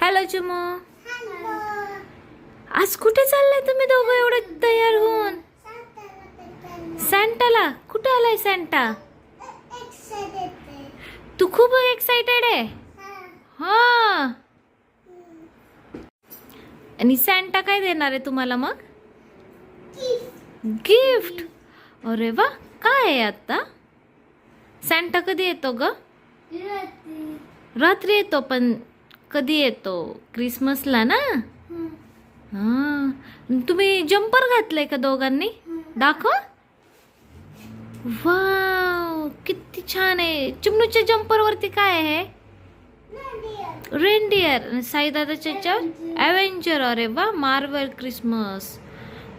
Hello Chimu आज कुठे चाललाय तुम्ही दोघं एवढे तयार होऊन? सॅन्टाला कुठे आलाय सॅन्टा तू खूप एक्साइटेड आहे? हा. आणि सॅन्टा काय देणार आहे तुम्हाला मग? गिफ्ट अरे वा काय आहे आता? सॅन्टा कधी येतो ग? रात्री. येतो पण कधी येतो? क्रिसमसला ना? हा. तुम्ही जम्पर घातलंय का दोघांनी? दाखव. वाव किती छान आहे. चिमणूच्या जम्पर वरती काय आहे? रेनडियर साई दादाच्या याच्यावर? ॲव्हेंजर अरे वा मार्वल क्रिसमस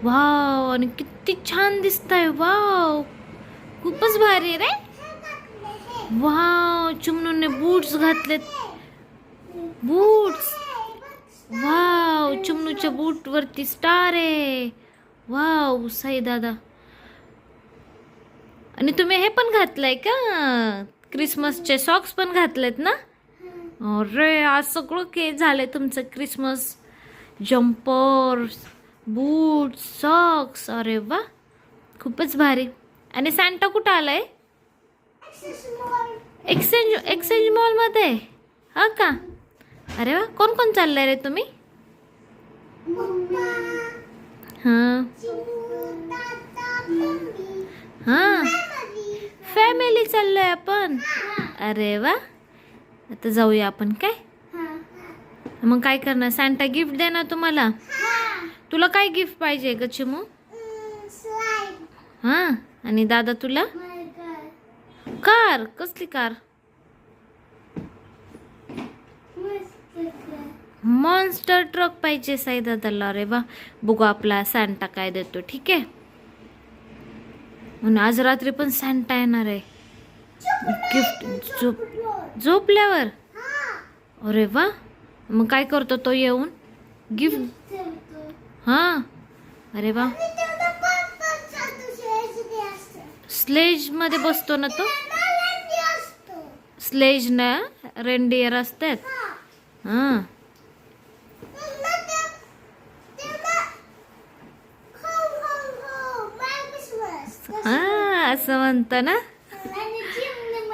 वाव आणि किती छान दिसतंय. वाव खूपच भारी आहे रे. वाव चुमनूने बूट्स घातलेत. बूट्स वाव चुमनूच्या बूट वरती स्टार आहे. वाव साई दादा. आणि तुम्ही हे पण घातलंय का? क्रिसमसचे सॉक्स पण घातलेत ना? अरे आज सगळं के झालंय तुमचं क्रिसमस जम्पर्स बूट सॉक्स अरे वा खूपच भारी. आणि सॅन्टा कुठं आलाय? एक्सचेंज एक्सचेंज मॉलमध्ये हा का? अरे वा कोण कोण चाललंय रे तुम्ही? हां. हां. फॅमिली चाललोय आपण. अरे वा. आता जाऊया आपण काय? मग काय करणार? सॅन्टा गिफ्ट देणार तुम्हाला? तुला काय गिफ्ट पाहिजे ग चिमू? हां. आणि दादा तुला? कार कसली कार मॉन्स्टर ट्रक पाहिजे साई दादाला अरे वा. बघू आपला सॅन्टा काय देतो ठीक आहे? म्हणून आज रात्री पण सॅन्टा येणार आहे. गिफ्ट झोप झोपल्यावर? अरे वा. मग काय करतो तो येऊन? गिफ्ट हां. अरे वा. स्लेजमध्ये बसतो ना तो? स्लेज ना रेनडियर असतात. हां. असं म्हणत ना.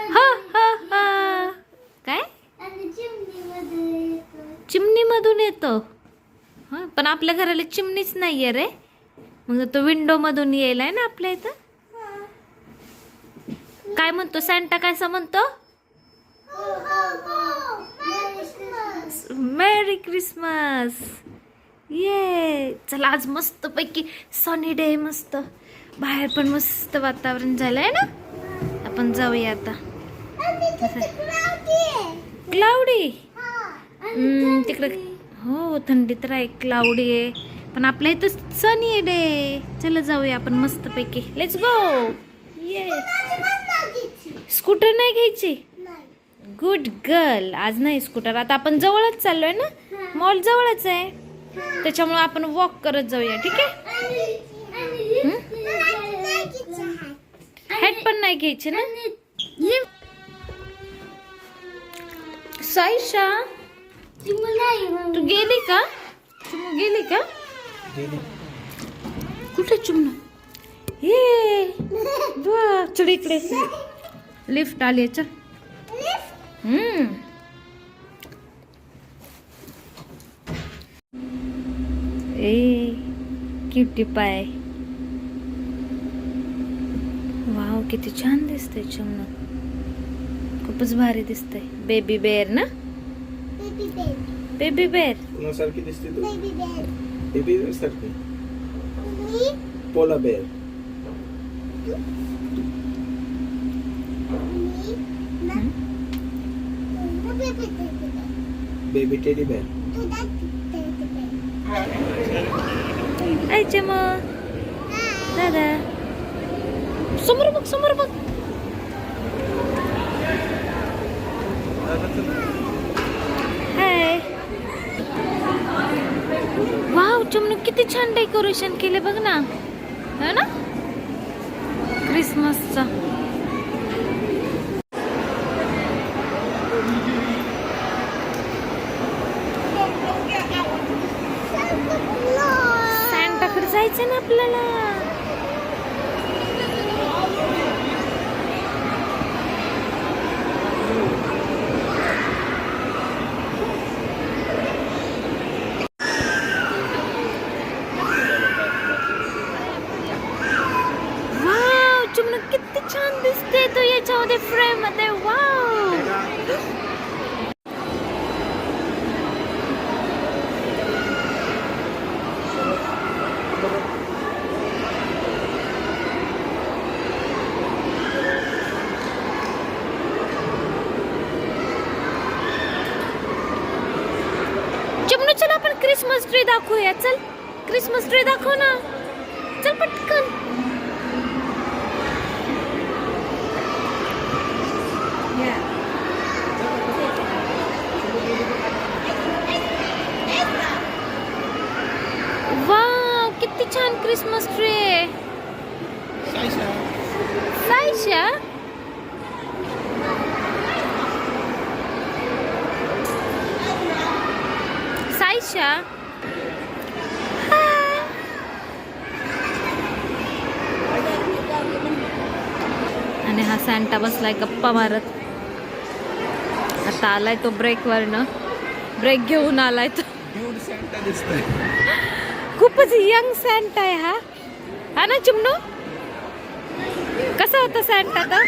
हा हा मधून काय? चिमणीमधून येतो. पण आपल्या घराला चिमणीच नाही आहे रे. मग तो विंडोमधून येईल ना आपल्या इथं? काय म्हणतो सॅन्टा काय म्हणतो? मेरी क्रिसमस ये चला आज मस्त पैकी सनी डे मस्त. बाहेर पण मस्त वातावरण झालंय ना? आपण जाऊया आता. क्लाउडी तिकडे. हो थंडी तर आहे क्लाउडी आहे. पण आपल्या इथं सनी आहे डे. चला जाऊया आपण मस्त पैकी लेट्स गो ये स्कूटर नाही घ्यायची? Good girl. आज नाही स्कूटर आता आपण जवळच चाललोय ना? मॉल जवळच आहे. त्याच्यामुळे आपण वॉक करत जाऊया ठीक आहे? हॅट पण नाही घ्यायची ना? साईशा तू गेली का? चिमू गेली का? कुठे ये. वा चल इकडे. लिफ्ट आली चल. ए क्युटी पाय. वाव किती छान दिसतंय चिमणं खूपच भारी दिसतंय. बेबी बेअर ना? बेबी बेअर कुणासारखी दिसते तू? बेबी सारखी. Polar bear baby teddy bear ऐ मग दादा समोर बघ समोर बघ हाय वाव चिमणू किती छान डेकोरेशन केले बघ ना. है ना? क्रिसमसचा फ्रेममध्ये वाव चिमणू चल आपण क्रिसमस ट्री दाखवूया. चल क्रिसमस ट्री दाखव ना चल पटकन वाव किती छान क्रिसमस ट्री आहे साईशा साईशा हाय. सॅन्टा बसलाय गप्पा मारत. आता आलाय तो ब्रेकवर न ब्रेक घेऊन आलाय तो. खूपच यंग सॅन्टा आहे हा. हा ना चिमणू? कसा होता सॅन्टा का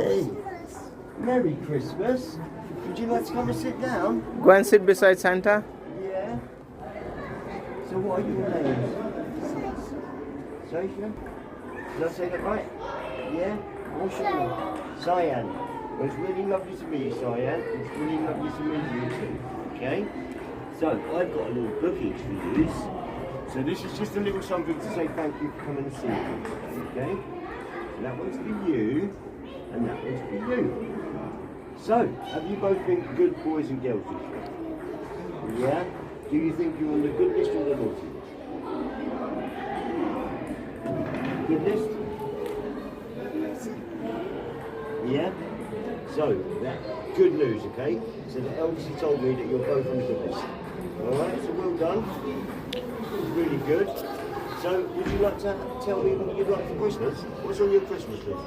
Hey, Merry Christmas. Would you like to come and sit down? Go and sit beside Santa. Yeah. So what are your names? Sasha? Did I say that right? Yeah? What's your name? Cyan. Well, it's really lovely to meet you, Cyan. It's really lovely to meet you too. Okay? So, I've got a little bookage for you. So this is just a little something to say thank you for coming and seeing me. Okay? And that one's for you, and that one's for you. So, have you both been good boys and girls this year? Yeah? Do you think you're on the good list or the naughty list? Good list? Yeah? So, that good news, okay? So the elders have told me that you're both on the good list. Alright, so well done. Really good. So, would you like to tell me what you'd like for Christmas? What's on your Christmas list?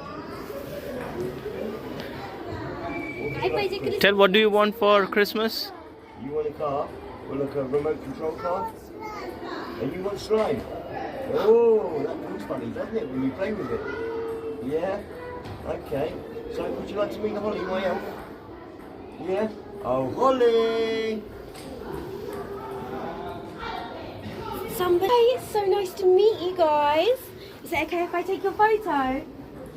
Tell what do you want for Christmas? You want a car? Well, like a remote control car? And you want slime? Oh, that looks funny, doesn't it, when you play with it? Yeah? Okay. So, would you like to meet Holly, my elf? Yeah? Oh, Holly! Somebody, it's so nice to meet you guys. Is it okay if I take your photo?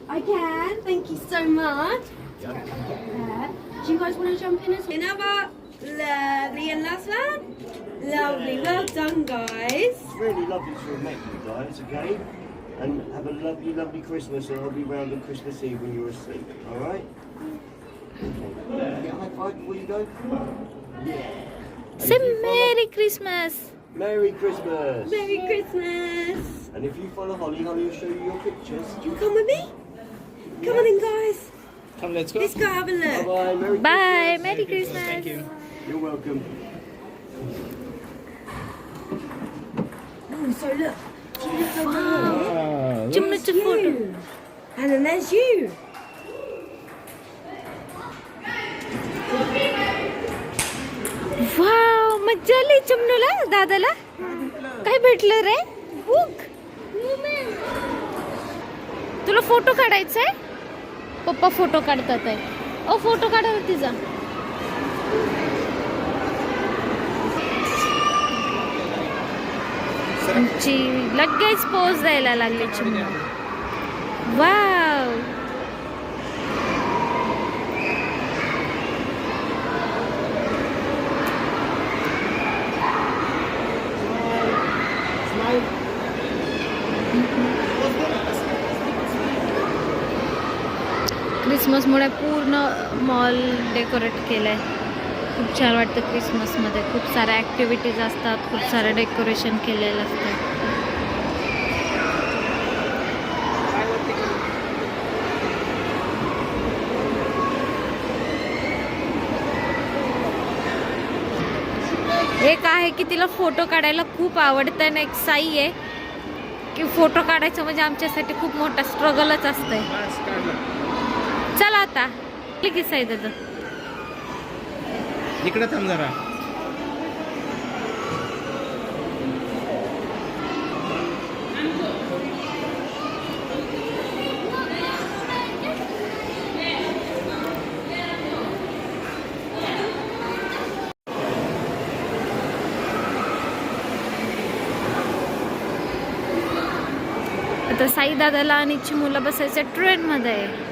I can, thank you so much. Yeah you guys want to jump in as well? Another lovely and last one. Lovely, well done, guys. Really lovely to have met you guys, okay? And have a lovely, lovely Christmas, and I'll be round on Christmas Eve when you're asleep, all right? Okay. Get a high five before you go? Yeah. Say Merry Christmas. Merry Christmas. Merry Christmas. And if you follow Holly, Holly will show you your pictures. You come with me? Come yes. on in, guys. Come, let's go. Let's go have a Bye look. bye. Merry bye Christmas. Merry Christmas Thank you. You're welcome. Oh, so look. Ah, चिमणीचे photo You. And then there's you. Wow मज्जा आली चिमणूला दादाला काय भेटलं रे book तुला photo काढायचा आहे पप्पा photo काढतात आहे. ओ फोटो काढा तिचा. आमची लगेच पोज द्यायला लागली चिमणू वा. क्रिसमसमुळे पूर्ण मॉल डेकोरेट केलं आहे खूप छान वाटतं क्रिसमसमध्ये खूप साऱ्या ॲक्टिव्हिटीज असतात खूप सारं डेकोरेशन केलेलं असतं. एक आहे की तिला फोटो काढायला खूप आवडतं आणि एक साई आहे की फोटो काढायचं म्हणजे आमच्यासाठी खूप मोठा स्ट्रगलच असतंय. चला आता. की साई दादा. इकडे थांब जरा. आता साई दादाला आणि चिमूला बसायचं ट्रेनमध्ये. आहे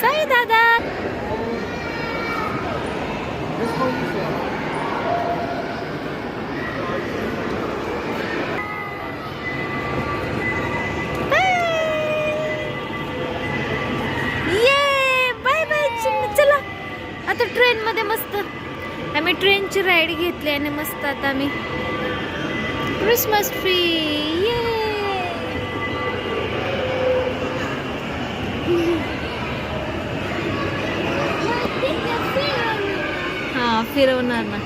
साई दादा ये बाय बाय चिमू चला आता ट्रेन मध्ये मस्त आम्ही ट्रेनची राईड घेतली आणि मस्त आता आम्ही क्रिसमस ट्री हां हा फिरवणार ना.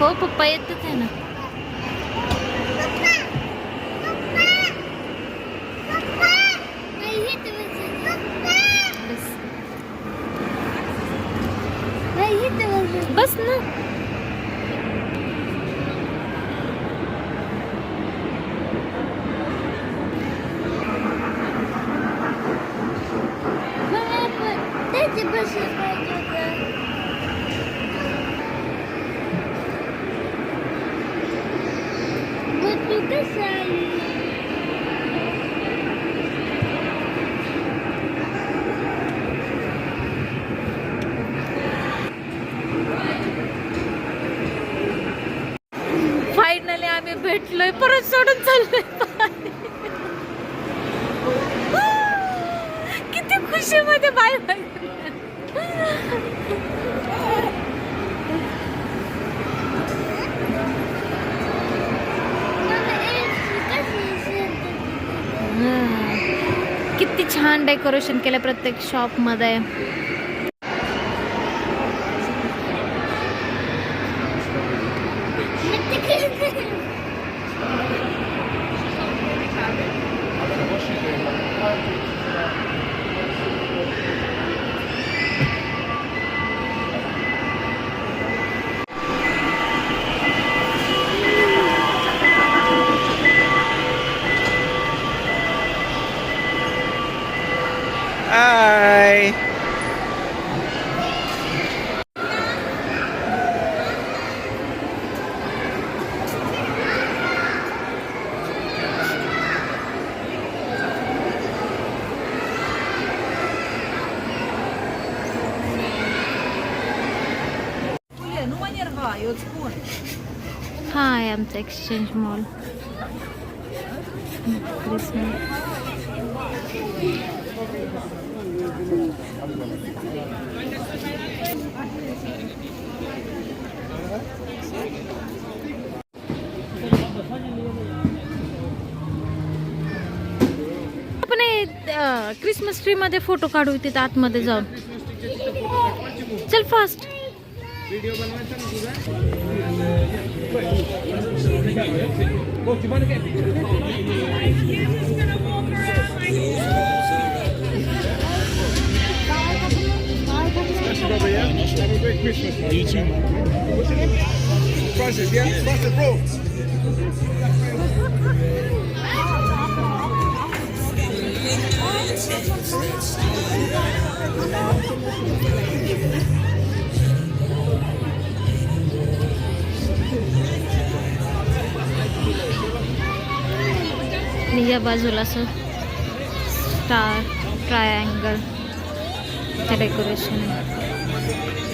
हो पप्पा येतच आहे ना. बस ना. छान डेकोरेशन केलं प्रत्येक शॉपमध्ये हा आहे आमचा एक्सचेंज मॉल आपण क्रिसमस ट्री मध्ये फोटो काढू तिथे आतमध्ये जाऊन. चल फास्ट व्हिडिओ बनवायचा ना तुझा हो, आणि या बाजूला असं स्टार ट्रायँगल डेकोरेशन आहे